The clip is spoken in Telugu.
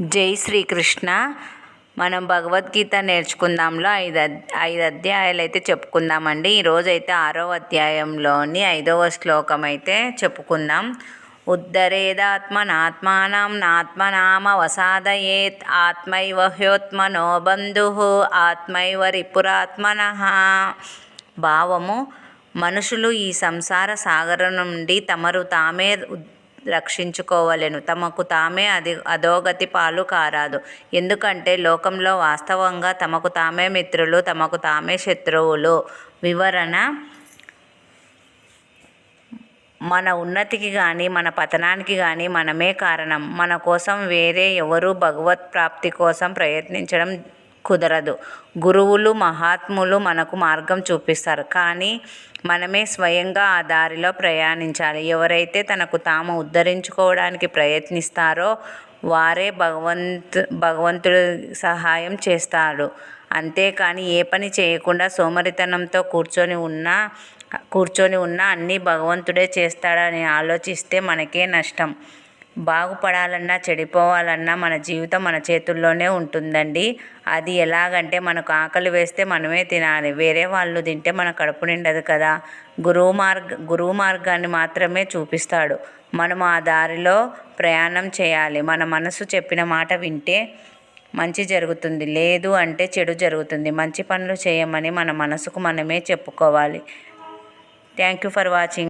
జై శ్రీకృష్ణ. మనం భగవద్గీత నేర్చుకుందాంలో ఐదు ఐదు అధ్యాయాలు అయితే చెప్పుకుందామండి. ఈరోజు అయితే ఆరో అధ్యాయంలోని ఐదవ శ్లోకం అయితే చెప్పుకుందాం. ఉద్ధరేదాత్మనాత్మానం నాత్మనామ వసాదయేత్ ఆత్మైవ హ్యోత్మనో బంధు ఆత్మైవ రిపురాత్మన. భావము మనుషులు ఈ సంసార సాగరం నుండి తమరు తామే రక్షించుకోవలెను. తమకు తామే అది అధోగతి పాలు కారాదు. ఎందుకంటే లోకంలో వాస్తవంగా తమకు తామే మిత్రులు తమకు తామే శత్రువులు. వివరణ మన ఉన్నతికి కానీ మన పతనానికి కానీ మనమే కారణం. మన కోసం వేరే ఎవరు భగవత్ ప్రాప్తి కోసం ప్రయత్నించడం కుదరదు. గురువులు మహాత్ములు మనకు మార్గం చూపిస్తారు. కానీ మనమే స్వయంగా ఆ దారిలో ప్రయాణించాలి. ఎవరైతే తనకు తాము ఉద్ధరించుకోవడానికి ప్రయత్నిస్తారో వారే భగవంతు భగవంతుడు సహాయం చేస్తాడు అంతేకాని ఏ పని చేయకుండా సోమరితనంతో కూర్చొని ఉన్నా కూర్చొని ఉన్నా అన్నీ భగవంతుడే చేస్తాడని ఆలోచిస్తే మనకే నష్టం. బాగుపడాలన్నా చెడిపోవాలన్నా మన జీవితం మన చేతుల్లోనే ఉంటుందండి. అది ఎలాగంటే మనకు ఆకలి వేస్తే మనమే తినాలి. వేరే వాళ్ళు తింటే మన కడుపు నిండదు కదా. గురువు మార్గ గురువు మార్గాన్ని మాత్రమే చూపిస్తాడు. మనం ఆ దారిలో ప్రయాణం చేయాలి. మన మనసు చెప్పిన మాట వింటే మంచి జరుగుతుంది. లేదు అంటే చెడు జరుగుతుంది. మంచి పనులు చేయమని మన మనసుకు మనమే చెప్పుకోవాలి. Thank you for watching.